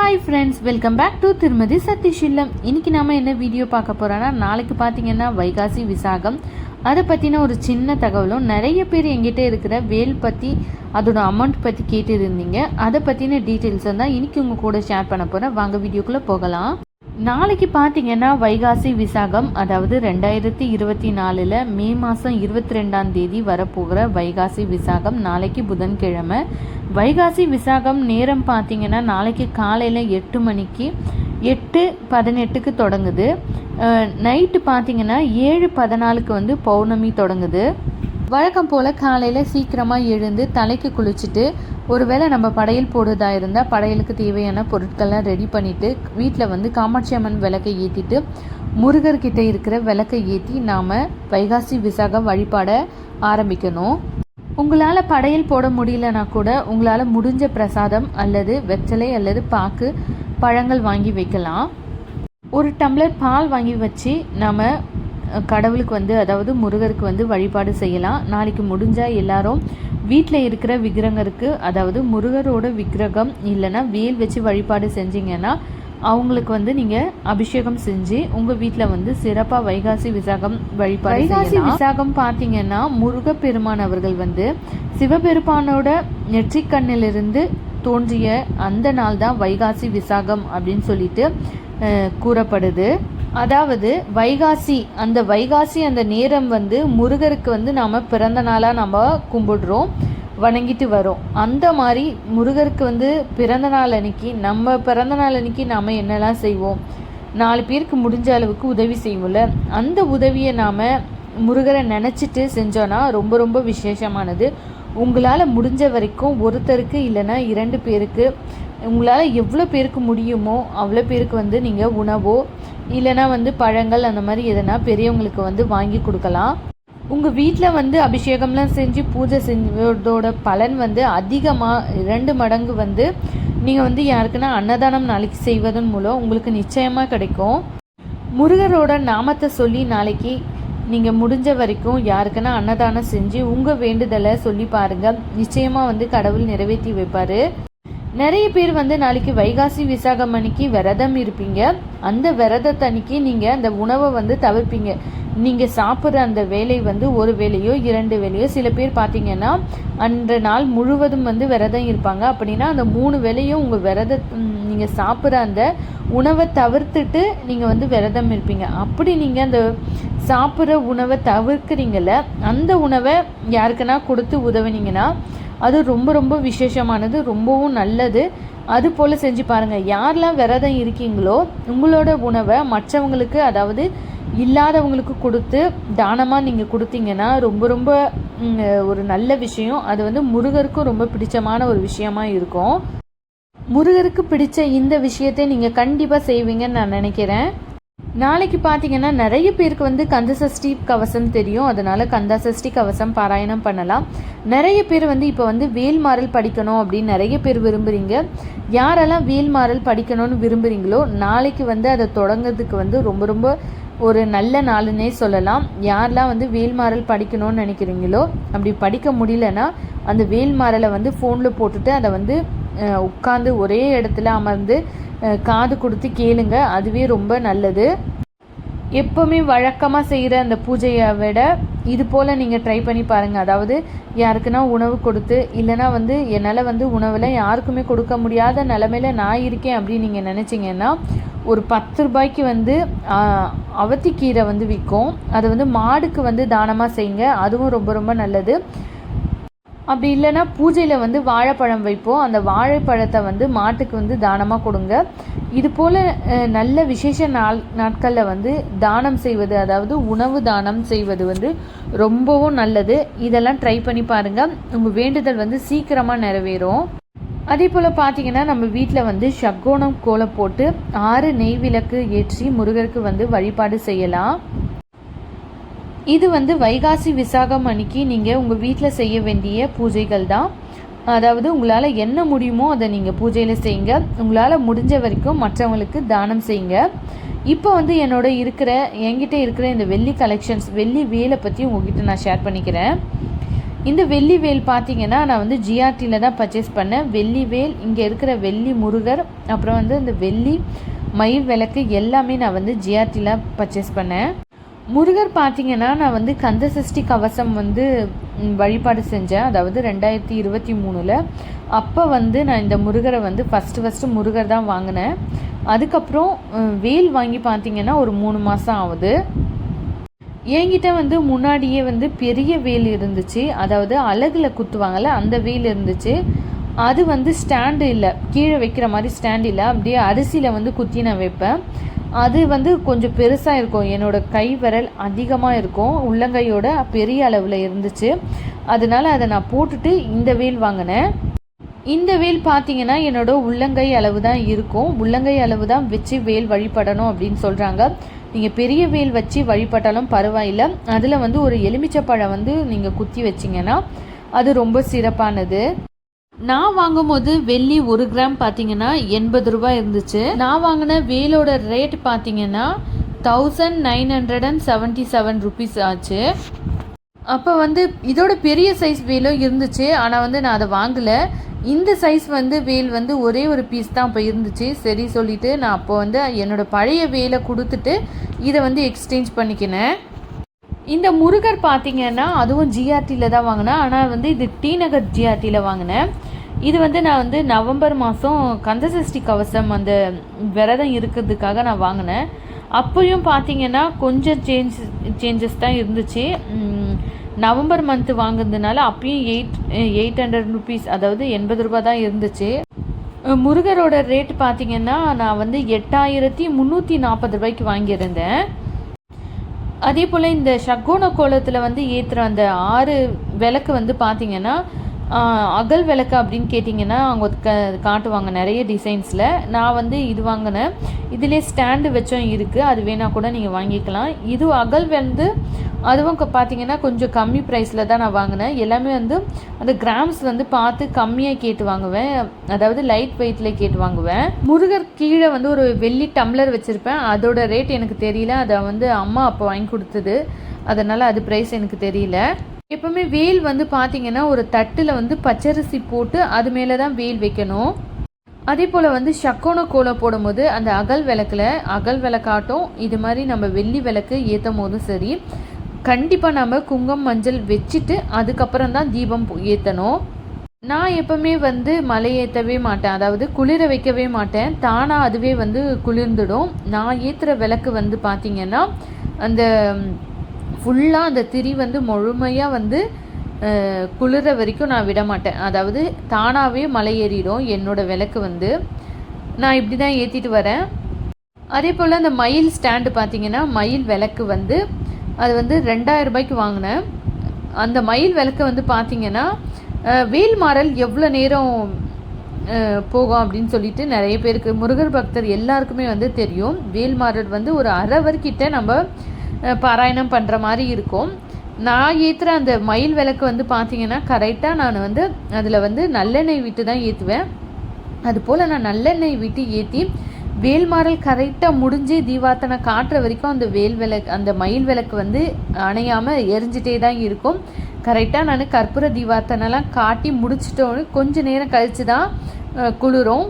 Hi friends welcome back to திருமதி சதீஷில்லம் இன்னைக்கு நாம என்ன வீடியோ பார்க்க போறோம்னா நாளைக்கு பார்த்தீங்கன்னா வைகாசி விசாகம். அதை பற்றின ஒரு சின்ன தகவலும் நிறைய பேர் எங்கிட்ட இருக்கிற வேல் பற்றி அதோட அமௌண்ட் பற்றி கேட்டு இருந்தீங்க அதை பற்றின டீட்டெயில்ஸ் தான் இன்னைக்கு உங்கள் கூட ஷேர் பண்ண போகிறேன் வாங்க வீடியோக்குள்ளே போகலாம். நாளைக்கு பார்த்தீங்கன்னா வைகாசி விசாகம் அதாவது ரெண்டாயிரத்தி இருபத்தி நாலில் மே மாதம் இருபத்தி ரெண்டாம் தேதி வரப்போகிற வைகாசி விசாகம் நாளைக்கு புதன்கிழமை. வைகாசி விசாகம் நேரம் பார்த்தீங்கன்னா நாளைக்கு காலையில் எட்டு மணிக்கு எட்டு பதினெட்டுக்கு தொடங்குது. நைட்டு பார்த்தீங்கன்னா ஏழு பதினாலுக்கு வந்து பௌர்ணமி தொடங்குது. வழக்கம் போல் காலையில் சீக்கிரமாக எழுந்து தலைக்கு குளிச்சுட்டு ஒருவேளை நம்ம படையல் போடுறதா இருந்தால் படையலுக்கு தேவையான பொருட்கள்லாம் ரெடி பண்ணிவிட்டு வீட்டில் வந்து காமாட்சி அம்மன் விளக்கை ஏற்றிட்டு முருகர்கிட்ட இருக்கிற விளக்கை ஏற்றி நாம் வைகாசி விசாக வழிபாட ஆரம்பிக்கணும். உங்களால் படையல் போட முடியலனா கூட உங்களால் முடிஞ்ச பிரசாதம் அல்லது வெச்சலை அல்லது பாக்கு பழங்கள் வாங்கி வைக்கலாம். ஒரு டம்ளர் பால் வாங்கி வச்சு நம்ம கடவுளுக்கு வந்து அதாவது முருகருக்கு வந்து வழிபாடு செய்யலாம். நாளைக்கு முடிஞ்சால் எல்லாரும் வீட்டில் இருக்கிற விக்கிரகருக்கு அதாவது முருகரோட விக்கிரகம் இல்லைன்னா வேல் வச்சு வழிபாடு செஞ்சீங்கன்னா அவங்களுக்கு வந்து நீங்கள் அபிஷேகம் செஞ்சு உங்கள் வீட்டில் வந்து சிறப்பாக வைகாசி விசாகம் வழிபாடு வைகாசி விசாகம் பார்த்தீங்கன்னா முருகப்பெருமான் அவர்கள் வந்து சிவபெருமானோட நெற்றிக்கண்ணிலிருந்து தோன்றிய அந்த நாள் தான் வைகாசி விசாகம் அப்படின்னு சொல்லிட்டு கூறப்படுது. அதாவது வைகாசி அந்த வைகாசி அந்த நேரம் வந்து முருகருக்கு வந்து நாம் பிறந்த நாளாக நம்ம கும்பிடுறோம் வணங்கிட்டு வரோம். அந்த மாதிரி முருகருக்கு வந்து பிறந்த நாள் அன்னைக்கு நம்ம பிறந்த நாள் அன்னைக்கு நாம் என்னெல்லாம் செய்வோம்? நாலு பேருக்கு முடிஞ்ச அளவுக்கு உதவி செய்வோம்ல. அந்த உதவியை நாம் முருகரை நினச்சிட்டு செஞ்சோன்னா ரொம்ப ரொம்ப விசேஷமானது. உங்களால் முடிஞ்ச வரைக்கும் ஒருத்தருக்கு இல்லைன்னா இரண்டு பேருக்கு உங்களால் எவ்வளோ பேருக்கு முடியுமோ அவ்வளோ பேருக்கு வந்து நீங்கள் உணவோ இல்லைனா வந்து பழங்கள் அந்த மாதிரி எதனா பெரியவங்களுக்கு வந்து வாங்கி கொடுக்கலாம். உங்கள் வீட்டில் வந்து அபிஷேகம்லாம் செஞ்சு பூஜை செஞ்சதோட பலன் வந்து அதிகமாக ரெண்டு மடங்கு வந்து நீங்கள் வந்து யாருக்குன்னா அன்னதானம் நாளைக்கு செய்வதன் மூலம் உங்களுக்கு நிச்சயமாக கிடைக்கும். முருகரோட நாமத்தை சொல்லி நாளைக்கு நீங்கள் முடிஞ்ச வரைக்கும் யாருக்குன்னா அன்னதானம் செஞ்சு உங்கள் வேண்டுதலை சொல்லி பாருங்கள் நிச்சயமாக வந்து கடவுள் நிறைவேற்றி வைப்பார். நிறைய பேர் வந்து நாளைக்கு வைகாசி விசாகம் அன்னைக்கு விரதம் இருப்பீங்க. அந்த விரதத்தன்னைக்கு நீங்கள் அந்த உணவை வந்து தவிர்ப்பீங்க. நீங்கள் சாப்பிட்ற அந்த வேலை வந்து ஒரு வேலையோ இரண்டு வேலையோ சில பேர் பார்த்தீங்கன்னா அன்ற நாள் முழுவதும் வந்து விரதம் இருப்பாங்க. அப்படின்னா அந்த மூணு வேலையும் உங்கள் விரத நீங்கள் சாப்பிட்ற அந்த உணவை தவிர்த்துட்டு நீங்கள் வந்து விரதம் இருப்பீங்க. அப்படி நீங்கள் அந்த சாப்பிட்ற உணவை தவிர்க்கிறீங்கள அந்த உணவை யாருக்குன்னா கொடுத்து உதவினீங்கன்னா அது ரொம்ப ரொம்ப விசேஷமானது ரொம்பவும் நல்லது. அது போல் செஞ்சு பாருங்கள் யாரெல்லாம் விரதம் இருக்கீங்களோ உங்களோட உணவை மற்றவங்களுக்கு அதாவது இல்லாதவங்களுக்கு கொடுத்து தானமாக நீங்கள் கொடுத்தீங்கன்னா ரொம்ப ரொம்ப ஒரு நல்ல விஷயம். அது வந்து முருகருக்கும் ரொம்ப பிடிச்சமான ஒரு விஷயமா இருக்கும். முருகருக்கு பிடிச்ச இந்த விஷயத்தை நீங்கள் கண்டிப்பாக செய்வீங்கன்னு நான் நினைக்கிறேன். நாளைக்கு பார்த்தீங்கன்னா நிறைய பேருக்கு வந்து கந்த சஷ்டி கவசம் தெரியும். அதனால கந்த சஷ்டி கவசம் பாராயணம் பண்ணலாம். நிறைய பேர் வந்து இப்போ வந்து வேல்மாறல் படிக்கணும் அப்படின்னு நிறைய பேர் விரும்புகிறீங்க யாரெல்லாம் வேல்மாறல் படிக்கணும்னு விரும்புகிறீங்களோ நாளைக்கு வந்து அதை தொடங்கிறதுக்கு வந்து ரொம்ப ரொம்ப ஒரு நல்ல நாளுன்னே சொல்லலாம். யாரெல்லாம் வந்து வேல்மாறல் படிக்கணும்னு நினைக்கிறீங்களோ அப்படி படிக்க முடியலன்னா அந்த வேல்மாறலை வந்து ஃபோனில் போட்டுட்டு அதை வந்து உட்காந்து ஒரே இடத்துல அமர்ந்து காது கொடுத்து கேளுங்க. அதுவே ரொம்ப நல்லது. எப்போவுமே வழக்கமாக செய்கிற அந்த பூஜையை விட இது போல் நீங்கள் ட்ரை பண்ணி பாருங்கள் அதாவது யாருக்குன்னா உணவு கொடுத்து இல்லைனா வந்து என்னால் வந்து உணவில் யாருக்குமே கொடுக்க முடியாத நிலமையில நான் இருக்கேன் அப்படின்னு நீங்கள் நினச்சிங்கன்னா ஒரு பத்து ரூபாய்க்கு வந்து அவத்திக்கீரை வந்து விற்கும் அதை வந்து மாடுக்கு வந்து தானமாக செய்யுங்க. அதுவும் ரொம்ப ரொம்ப நல்லது. அப்படி இல்லைன்னா பூஜையில் வந்து வாழைப்பழம் வைப்போம். அந்த வாழைப்பழத்தை வந்து மாட்டுக்கு வந்து தானமாக கொடுங்க. இது போல் நல்ல விசேஷ நாள் நாட்களில் வந்து தானம் செய்வது அதாவது உணவு தானம் செய்வது வந்து ரொம்பவும் நல்லது. இதெல்லாம் ட்ரை பண்ணி பாருங்கள் உங்கள் வேண்டுதல் வந்து சீக்கிரமாக நிறைவேறும். அதே போல் பார்த்தீங்கன்னா நம்ம வீட்டில் வந்து ஷக்கோணம் கோலம் போட்டு ஆறு நெய் விளக்கு ஏற்றி முருகருக்கு வந்து வழிபாடு செய்யலாம். இது வந்து வைகாசி விசாகம் அன்னைக்கு நீங்கள் உங்கள் வீட்டில் செய்ய வேண்டிய பூஜைகள் தான் அதாவது உங்களால் என்ன முடியுமோ அதை நீங்கள் பூஜையில் செய்யுங்க. உங்களால் முடிஞ்ச வரைக்கும் மற்றவங்களுக்கு தானம் செய்யுங்க. இப்போ வந்து என்னோட இருக்கிற என்கிட்ட இருக்கிற இந்த வெள்ளி கலெக்ஷன்ஸ் வெள்ளி வேலை பற்றி உங்ககிட்ட நான் ஷேர் பண்ணிக்கிறேன். இந்த வெள்ளி வேல் பார்த்தீங்கன்னா நான் வந்து ஜிஆர்டியில் தான் பர்ச்சேஸ் பண்ணேன். வெள்ளி வேல் இங்கே இருக்கிற வெள்ளி முருகர் அப்புறம் வந்து இந்த வெள்ளி மயில் விளக்கு எல்லாமே நான் வந்து ஜிஆர்டியில் பர்ச்சேஸ் பண்ணேன். முருகர் பார்த்தீங்கன்னா நான் வந்து கந்த சஷ்டி கவசம் வந்து வழிபாடு செஞ்சேன். அதாவது ரெண்டாயிரத்தி இருபத்தி மூணில். அப்போ வந்து நான் இந்த முருகரை வந்து ஃபஸ்ட்டு ஃபஸ்ட்டு முருகர் தான் வாங்கினேன். அதுக்கப்புறம் வேல் வாங்கி பார்த்தீங்கன்னா ஒரு மூணு மாதம் ஆகுது. என்கிட்ட வந்து முன்னாடியே வந்து பெரிய வேல் இருந்துச்சு. அதாவது அழகில் குத்துவாங்கள்ல அந்த வேல் இருந்துச்சு. அது வந்து ஸ்டாண்டு இல்லை. கீழே வைக்கிற மாதிரி ஸ்டாண்டு இல்லை. அப்படியே அரிசியில் வந்து குத்தி நான் வைப்பேன். அது வந்து கொஞ்சம் பெருசாக இருக்கும். என்னோட கை விரல் அதிகமாக இருக்கும். உள்ளங்கையோட பெரிய அளவில் இருந்துச்சு. அதனால அதை நான் போட்டுட்டு இந்த வேல் வாங்கினேன். இந்த வேல் பார்த்தீங்கன்னா என்னோட உள்ளங்கை அளவு தான் இருக்கும். உள்ளங்கை அளவு தான் வச்சு வேல் வழிபடணும் அப்படின்னு சொல்கிறாங்க நீங்கள் பெரிய வேல் வச்சு வழிபட்டாலும் பரவாயில்ல. அதில் வந்து ஒரு எலுமிச்சப்பழம் வந்து நீங்கள் குத்தி வச்சிங்கன்னா அது ரொம்ப சிறப்பானது. நான் வாங்கும்போது வெள்ளி ஒரு கிராம் பார்த்தீங்கன்னா எண்பது ரூபாய் இருந்துச்சு. நான் வாங்கின வேலோட ரேட் பார்த்தீங்கன்னா thousand nine hundred and seventy seven rupees ஆச்சு. அப்போ வந்து இதோட பெரிய சைஸ் வேலும் இருந்துச்சு. ஆனால் வந்து நான் அதை வாங்கலை. இந்த சைஸ் வந்து வேல் வந்து ஒரே ஒரு பீஸ் தான் இப்போ இருந்துச்சு. சரி சொல்லிட்டு நான் அப்போ வந்து என்னோட பழைய வேலை கொடுத்துட்டு இதை வந்து எக்ஸ்சேஞ்ச் பண்ணிக்கினேன். இந்த முருகர் பார்த்தீங்கன்னா அதுவும் ஜிஆர்டியில் தான் வாங்கினேன். ஆனால் வந்து இது டி நகர் ஜிஆர்டியில் வாங்கினேன். இது வந்து நான் வந்து நவம்பர் மாதம் கந்தசஷ்டி கவசம் அந்த விரதம் இருக்கிறதுக்காக நான் வாங்கினேன். அப்போயும் பார்த்தீங்கன்னா கொஞ்சம் சேஞ்ச் சேஞ்சஸ் தான் இருந்துச்சு. உம், நவம்பர் மந்த் வாங்குறதுனால அப்பயும் எயிட் எயிட் ஹண்ட்ரட் ருபீஸ் அதாவது எண்பது ரூபா தான் இருந்துச்சு. முருகரோட ரேட் பார்த்தீங்கன்னா நான் வந்து எட்டாயிரத்தி முந்நூற்றி நாற்பது ரூபாய்க்கு வாங்கியிருந்தேன். அதே போல் இந்த ஷக்கோண கோலத்தில் வந்து ஏற்றுற அந்த ஆறு விளக்கு வந்து பார்த்தீங்கன்னா அகல் விளக்கு அப்படின்னு கேட்டிங்கன்னா அவங்க க காட்டுவாங்க நிறைய டிசைன்ஸில் நான் வந்து இது வாங்கினேன். இதிலே ஸ்டாண்டு வச்சும் இருக்குது அது வேணால் கூட நீங்கள் வாங்கிக்கலாம். இது அகல் வந்து அதுவும் பார்த்தீங்கன்னா கொஞ்சம் கம்மி ப்ரைஸில் தான் நான் வாங்கினேன். எல்லாமே வந்து அந்த கிராம்ஸ் வந்து பார்த்து கம்மியாக கேட்டு வாங்குவேன். அதாவது லைட் வெயிட்டில் கேட்டு வாங்குவேன். முருகர் கீழே வந்து ஒரு வெள்ளி டம்ளர் வச்சுருப்பேன். அதோட ரேட் எனக்கு தெரியல. அதை வந்து அம்மா அப்போ வாங்கி கொடுத்தது. அதனால் அது ப்ரைஸ் எனக்கு தெரியல. எப்பவுமே வேல் வந்து பார்த்தீங்கன்னா ஒரு தட்டில் வந்து பச்சரிசி போட்டு அது மேலே தான் வேல் வைக்கணும். அதே போல் வந்து சக்கோண கோலம் போடும்போது அந்த அகல் விளக்குல அகல் விளக்காட்டும் இது மாதிரி நம்ம வெள்ளி விளக்கு ஏற்றும் போதும் சரி கண்டிப்பாக நம்ம குங்கம் மஞ்சள் வச்சுட்டு அதுக்கப்புறம் தான் தீபம் ஏற்றணும் நான் எப்பவுமே வந்து மலை ஏற்றவே மாட்டேன். அதாவது குளிர வைக்கவே மாட்டேன். தானாக அதுவே வந்து குளிர்ந்துடும். நான் ஏற்றுற விளக்கு வந்து பார்த்தீங்கன்னா அந்த ஃபுல்லாக அந்த திரி வந்து முழுமையாக வந்து குளிர வரைக்கும் நான் விட மாட்டேன். அதாவது தானாகவே மலை ஏறிடும். என்னோட விளக்கு வந்து நான் இப்படி தான் ஏற்றிட்டு வரேன். அதே போல் அந்த மயில் ஸ்டாண்டு பார்த்தீங்கன்னா மயில் விளக்கு வந்து அது வந்து ரெண்டாயிரம் ரூபாய்க்கு வாங்கினேன். அந்த மயில் விளக்கு வந்து பார்த்தீங்கன்னா அஹ், வேல்மாறல் எவ்வளோ நேரம் போகும் அப்படின்னு சொல்லிட்டு நிறைய பேருக்கு முருகர் பக்தர் எல்லாருக்குமே வந்து தெரியும். வேல்மாறல் வந்து ஒரு அரை வரைக்கிட்ட நம்ம பாராயணம் பண்ணுற மாதிரி இருக்கும். நான் ஏற்றுற அந்த மயில் விளக்கு வந்து பார்த்தீங்கன்னா கரெக்டாக நான் வந்து அதில் வந்து நல்லெண்ணெய் விட்டு தான் ஏற்றுவேன் அதுபோல் நான் நல்லெண்ணெய் விட்டு ஏற்றி வேல்மாறல் கரெக்டாக முடிஞ்சு தீபாத்தனை காட்டுற வரைக்கும் அந்த வேல் விளக்கு அந்த மயில் விளக்கு வந்து அணையாமல் எரிஞ்சிட்டே தான் இருக்கும். கரெக்டாக நான் கற்பூர தீபாத்தனைலாம் காட்டி முடிச்சிட்டோன்னு கொஞ்சம் நேரம் கழித்து தான் குளிரும்.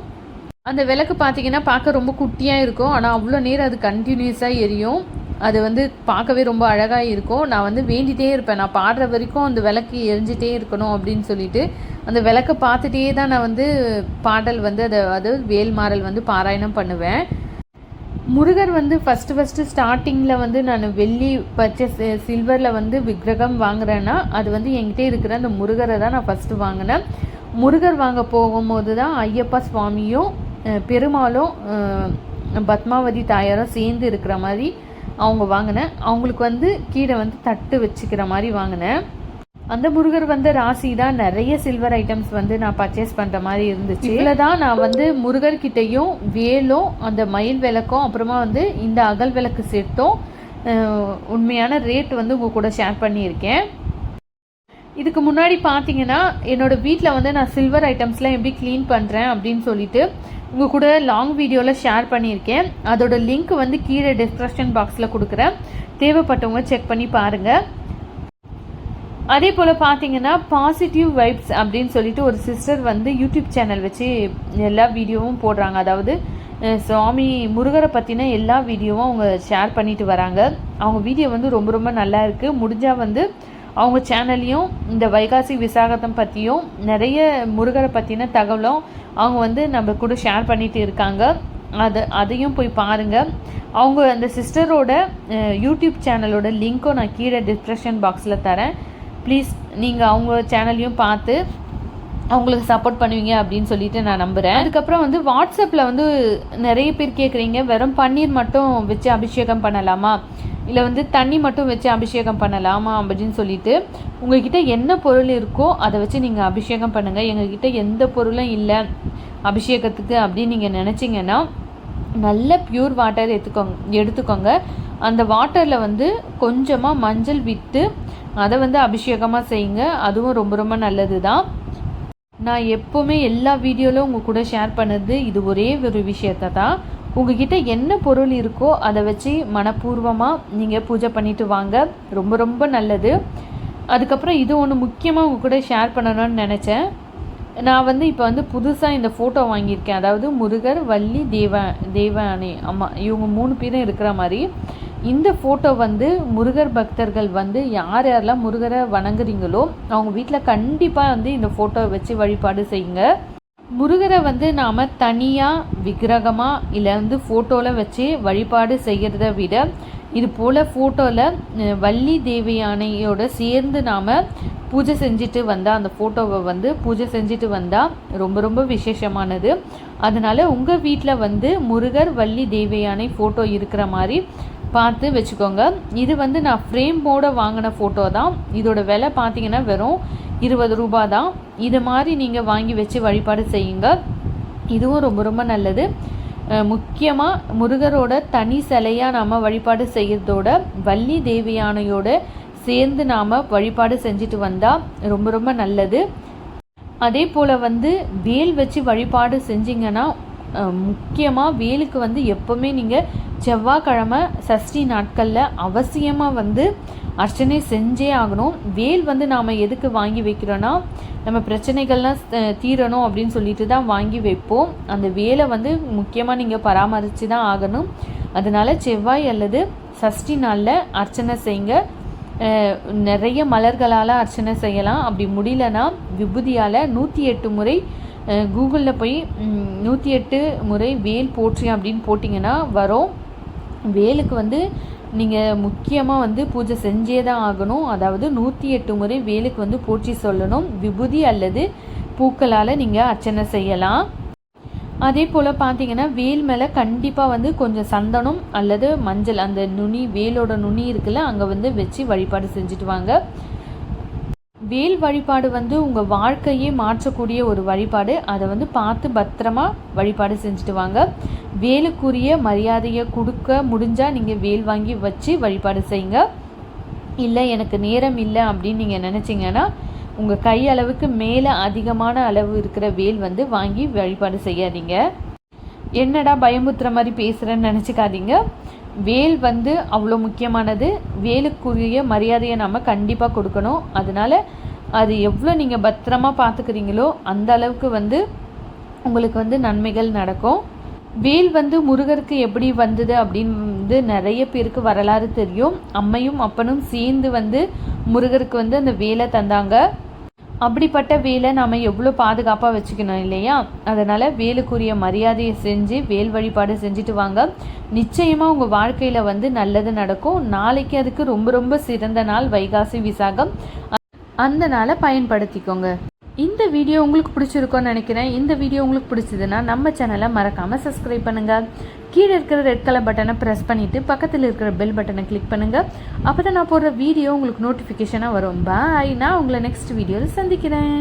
அந்த விளக்கு பார்த்தீங்கன்னா பார்க்க ரொம்ப குட்டியாக இருக்கும். ஆனால் அவ்வளோ நேரம் அது கண்டினியூஸாக எரியும். அது வந்து பார்க்கவே ரொம்ப அழகாக இருக்கும். நான் வந்து வேண்டிகிட்டே இருப்பேன். நான் பாடுற வரைக்கும் அந்த விளக்கு எரிஞ்சிட்டே இருக்கணும் அப்படின்னு சொல்லிட்டு அந்த விளக்கை பார்த்துட்டே தான் நான் வந்து பாடல் வந்து அதை அதாவது வேல்மாறல் வந்து பாராயணம் பண்ணுவேன். முருகர் வந்து ஃபஸ்ட்டு ஃபஸ்ட்டு ஸ்டார்டிங்கில் வந்து நான் வெள்ளி பர்ச்சேஸ் சில்வரில் வந்து விக்கிரகம் வாங்குறேன்னா அது வந்து என்கிட்ட இருக்கிற அந்த முருகரை தான் நான் ஃபஸ்ட்டு வாங்கினேன். முருகர் வாங்க போகும்போது தான் ஐயப்பா சுவாமியும் பெருமாளும் பத்மாவதி தாயாரும் சேர்ந்து இருக்கிற மாதிரி அவங்க வாங்கினேன் அவங்களுக்கு வந்து கீழே வந்து தட்டு வச்சுக்கிற மாதிரி வாங்கினேன் அந்த முருகர் வந்த ராசி தான் நிறைய சில்வர் ஐட்டம்ஸ் வந்து நான் பர்ச்சேஸ் பண்ணுற மாதிரி இருந்துச்சு. இதுல தான் நான் வந்து முருகர்கிட்டையும் வேலும் அந்த மயில் விளக்கும் அப்புறமா வந்து இந்த அகல் விளக்கு செட்டும் உண்மையான ரேட் வந்து உங்கள் கூட ஷேர் பண்ணியிருக்கேன். இதுக்கு முன்னாடி பார்த்தீங்கன்னா என்னோட வீட்டில் வந்து நான் சில்வர் ஐட்டம்ஸ்லாம் எப்படி க்ளீன் பண்ணுறேன் அப்படின்னு சொல்லிட்டு உங்கள் கூட லாங் வீடியோவில் ஷேர் பண்ணியிருக்கேன். அதோட லிங்க் வந்து கீழே டிஸ்கிரிப்ஷன் பாக்ஸில் கொடுக்குறேன். தேவைப்பட்டவங்க செக் பண்ணி பாருங்கள் அதே போல் பார்த்தீங்கன்னா பாசிட்டிவ் வைப்ஸ் அப்படின்னு சொல்லிட்டு ஒரு சிஸ்டர் வந்து யூடியூப் சேனல் வச்சு எல்லா வீடியோவும் போடுறாங்க. அதாவது சுவாமி முருகரை பற்றின எல்லா வீடியோவும் அவங்க ஷேர் பண்ணிட்டு வராங்க. அவங்க வீடியோ வந்து ரொம்ப ரொம்ப நல்லா இருக்குது முடிஞ்சால் வந்து அவங்க சேனல்லையும் இந்த வைகாசி விசாகத்தம் பற்றியும் நிறைய முருகரை பற்றின தகவலும் அவங்க வந்து நம்ம கூட ஷேர் பண்ணிட்டு இருக்காங்க. அது அதையும் போய் பாருங்கள் அவங்க அந்த சிஸ்டரோட யூடியூப் சேனலோட லிங்க்கும் நான் கீழே டிஸ்கிரிப்ஷன் பாக்ஸில் தரேன். ப்ளீஸ் நீங்கள் அவங்க சேனல்லையும் பார்த்து அவங்களுக்கு சப்போர்ட் பண்ணுவீங்க அப்படின்னு சொல்லிட்டு நான் நம்புகிறேன் அதுக்கப்புறம் வந்து வாட்ஸ்அப்பில் வந்து நிறைய பேர் கேட்குறீங்க வெறும் பன்னீர் மட்டும் வச்சு அபிஷேகம் பண்ணலாமா? இல்லை வந்து தண்ணி மட்டும் வச்சு அபிஷேகம் பண்ணலாமா அப்படின்னு சொல்லிட்டு உங்ககிட்ட என்ன பொருள் இருக்கோ அதை வச்சு நீங்கள் அபிஷேகம் பண்ணுங்கள் எங்ககிட்ட எந்த பொருளும் இல்லை அபிஷேகத்துக்கு அப்படின்னு நீங்கள் நினச்சிங்கன்னா நல்ல பியூர் வாட்டர் எடுத்துக்கோங்க எடுத்துக்கோங்க. அந்த வாட்டரில் வந்து கொஞ்சமாக மஞ்சள் விட்டு அதை வந்து அபிஷேகமாக செய்யுங்க. அதுவும் ரொம்ப ரொம்ப நல்லது தான் நான் எப்போவுமே எல்லா வீடியோவிலும் உங்கள் கூட ஷேர் பண்ணது இது ஒரே ஒரு விஷயத்தை தான் உங்ககிட்ட என்ன பொருள் இருக்கோ அதை வச்சு மனப்பூர்வமாக நீங்கள் பூஜை பண்ணிட்டு வாங்க. ரொம்ப ரொம்ப நல்லது. அதுக்கப்புறம் இது ஒன்று முக்கியமாக உங்கள் கூட ஷேர் பண்ணணும்னு நினச்சேன். நான் வந்து இப்போ வந்து புதுசாக இந்த ஃபோட்டோ வாங்கியிருக்கேன். அதாவது முருகர் வள்ளி தேவ தேவானே ஆமாம் இவங்க மூணு பேரும் இருக்கிற மாதிரி இந்த ஃபோட்டோ வந்து முருகர் பக்தர்கள் வந்து யார் யாரெல்லாம் முருகரை வணங்குறீங்களோ அவங்க வீட்டில் கண்டிப்பாக வந்து இந்த ஃபோட்டோவை வச்சு வழிபாடு செய்யுங்க. முருகரை வந்து நாம் தனியாக விக்கிரகமாக இல்லை வந்து ஃபோட்டோவில் வச்சு வழிபாடு செய்கிறத விட இது போல் ஃபோட்டோவில் வள்ளி தேவியானையோட சேர்ந்து நாம் பூஜை செஞ்சுட்டு வந்தால் அந்த ஃபோட்டோவை வந்து பூஜை செஞ்சுட்டு வந்தால் ரொம்ப ரொம்ப விசேஷமானது. அதனால் உங்கள் வீட்டில் வந்து முருகர் வள்ளி தேவியானை ஃபோட்டோ இருக்கிற மாதிரி பார்த்து வச்சுக்கோங்க. இது வந்து நான் ஃப்ரேமோட வாங்கின ஃபோட்டோ தான். இதோட விலை பார்த்தீங்கன்னா வெறும் இருபது ரூபா தான் இது மாதிரி நீங்கள் வாங்கி வச்சு வழிபாடு செய்யுங்க. இதுவும் ரொம்ப ரொம்ப நல்லது. முக்கியமாக முருகரோட தனி சிலையாக நாம் வழிபாடு செய்கிறதோட வள்ளி தேவியானையோட சேர்ந்து நாம் வழிபாடு செஞ்சுட்டு வந்தால் ரொம்ப ரொம்ப நல்லது. அதே போல் வந்து வேல் வச்சு வழிபாடு செஞ்சிங்கன்னா முக்கியமாக வேலுக்கு வந்து எப்போவுமே நீங்கள் செவ்வாய்க்கிழமை சஷ்டி நாட்களில் அவசியமாக வந்து அர்ச்சனை செஞ்சே ஆகணும். வேல் வந்து நாம் எதுக்கு வாங்கி வைக்கிறோன்னா நம்ம பிரச்சனைகள்லாம் தீரணும் அப்படின்னு சொல்லிட்டு தான் வாங்கி வைப்போம். அந்த வேலை வந்து முக்கியமாக நீங்கள் பராமரித்து தான் ஆகணும். அதனால செவ்வாய் அல்லது சஷ்டி நாளில் அர்ச்சனை செய்யுங்க நிறைய மலர்களால் அர்ச்சனை செய்யலாம். அப்படி முடியலன்னா விபூதியால் நூற்றி எட்டு முறை கூகுளில் போய் நூற்றி எட்டு முறை வேல் போற்றி அப்படின்னு போட்டிங்கன்னா வரும். வேலுக்கு வந்து நீங்கள் முக்கியமாக வந்து பூஜை செஞ்சே தான் ஆகணும். அதாவது நூற்றி எட்டு முறை வேலுக்கு வந்து போற்றி சொல்லணும். விபூதி அல்லது பூக்களால் நீங்கள் அர்ச்சனை செய்யலாம். அதே போல் பார்த்தீங்கன்னா வேல் மேலே கண்டிப்பாக வந்து கொஞ்சம் சந்தனம் அல்லது மஞ்சள் அந்த நுனி வேலோட நுனி இருக்குல்ல அங்கே வந்து வச்சு வழிபாடு செஞ்சுட்டு வாங்க. வேல் வழிபாடு வந்து உங்கள் வாழ்க்கையே மாற்றக்கூடிய ஒரு வழிபாடு. அதை வந்து பார்த்து பத்திரமா வழிபாடு செஞ்சுட்டு வாங்க. வேலுக்குரிய மரியாதையை கொடுக்க முடிஞ்சால் நீங்கள் வேல் வாங்கி வச்சு வழிபாடு செய்யுங்க. இல்லை எனக்கு நேரம் இல்லை அப்படின்னு நீங்கள் நினச்சிங்கன்னா உங்கள் கை அளவுக்கு மேலே அதிகமான அளவு இருக்கிற வேல் வந்து வாங்கி வழிபாடு செய்யாதீங்க. என்னடா பயமுத்துற மாதிரி பேசுகிறேன்னு நினச்சிக்காதீங்க. வேல் வந்து அவ்வளோ முக்கியமானது. வேலுக்குரிய மரியாதையை நம்ம கண்டிப்பாக கொடுக்கணும். அதனால அது எவ்வளோ நீங்கள் பத்திரமா பார்த்துக்கிறீங்களோ அந்த அளவுக்கு வந்து உங்களுக்கு வந்து நன்மைகள் நடக்கும். வேல் வந்து முருகருக்கு எப்படி வந்தது அப்படின்னு வந்து நிறைய பேருக்கு வரலாறு தெரியும். அம்மையும் அப்பனும் சேர்ந்து வந்து முருகருக்கு வந்து அந்த வேலை தந்தாங்க. அப்படிப்பட்ட வேலை நாம் எவ்வளோ பாதுகாப்பாக வச்சுக்கணும் இல்லையா? அதனால் வேலுக்குரிய மரியாதையை செஞ்சு வேல் வழிபாடு செஞ்சுட்டு வாங்க. நிச்சயமாக உங்கள் வாழ்க்கையில் வந்து நல்லது நடக்கும். நாளைக்கு அதுக்கு ரொம்ப ரொம்ப சிறந்த நாள் வைகாசி விசாகம். அந்த நாளை பயன்படுத்திக்கோங்க. இந்த வீடியோ உங்களுக்கு பிடிச்சிருக்கோன்னு நினைக்கிறேன். இந்த வீடியோ உங்களுக்கு பிடிச்சதுன்னா நம்ம சேனலை மறக்காமல் சப்ஸ்கிரைப் பண்ணுங்கள் கீழே இருக்கிற ரெட் கலர் பட்டனை ப்ரெஸ் பண்ணிவிட்டு பக்கத்தில் இருக்கிற பெல் பட்டனை கிளிக் பண்ணுங்கள் அப்போ தான் நான் போடுற வீடியோ உங்களுக்கு நோட்டிஃபிகேஷனாக வரும். பாய் நான் உங்களை நெக்ஸ்ட் வீடியோவில் சந்திக்கிறேன்.